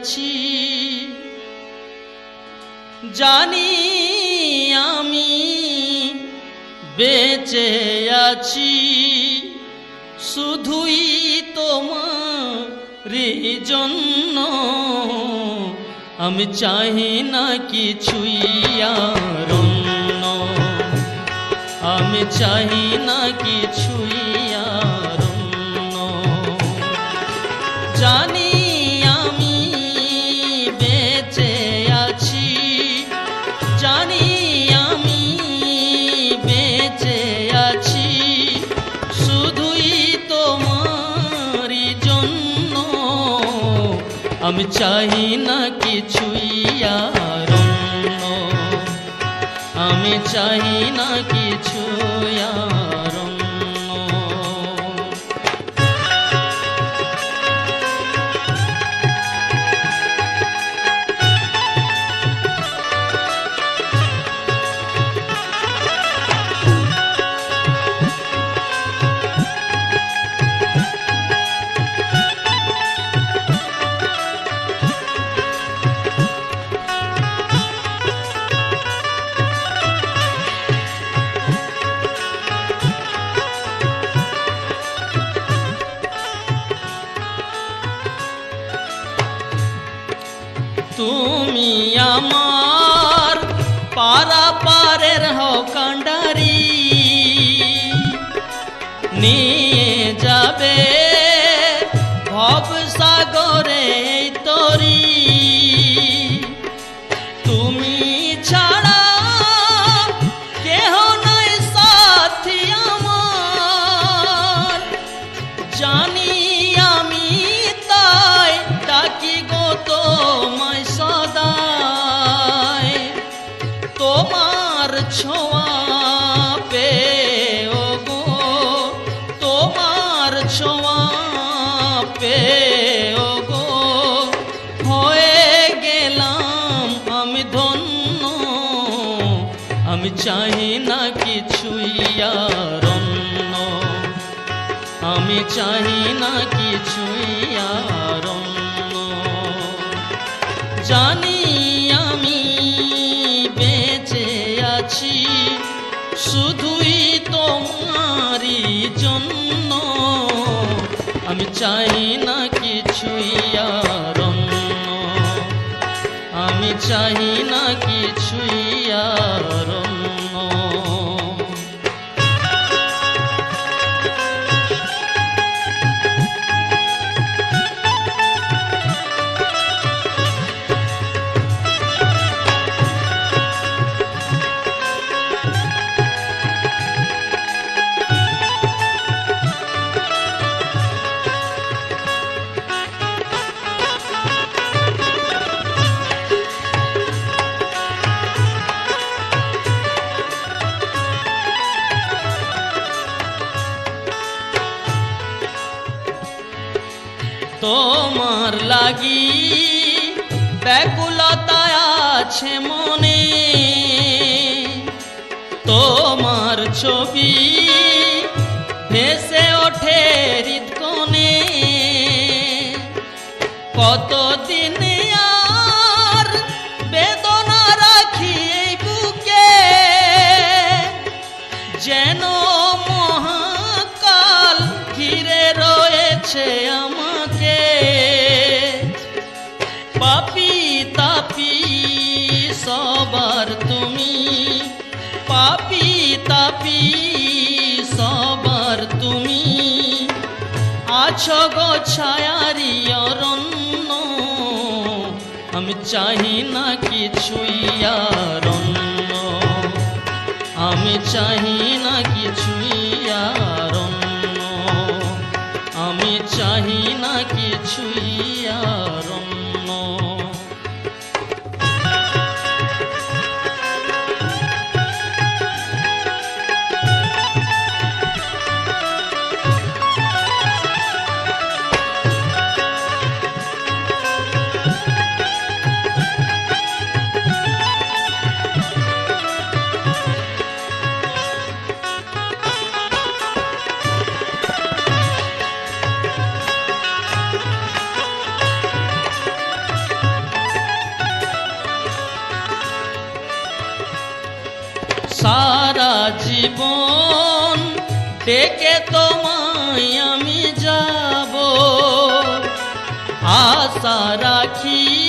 আছি জানি আমি বেঁচে আছি, শুধুই তোমার জন্য আমি চাহি না কিছুই আর। আমি চাহি না কিছুই আমি চাই না কিছুই আর। আমি চাই না কিছু আর তুমি আমার পারা পারের হকান্ডারি। কান্ডারি নিয়ে যাবে আমি চাই না কিছুই আর অন্য। আমি চাই না কিছুই আর অন্য। জানি আমি বেঁচে আছি শুধুই তোমারই জন্য আমি চাই না কিছুই আর অন্য। আমি চাই না কিছুই তোমার লাগি। ব্যাকুলতায় আছে মনে। তোমার ছবি ভেসে ওঠে হৃদকনে কতদিন তাপি, সবার তুমি পাপি, তাপি, সবার তুমি আছো গো ছায়ারি অরণ্য, আমি চাহি না কিছুই অন্য। আমি চাহি না কিছুই অন্য। আমি চাহি না কিছুই জীবন ডেকে তোমায় আমি যাব। আশা রাখি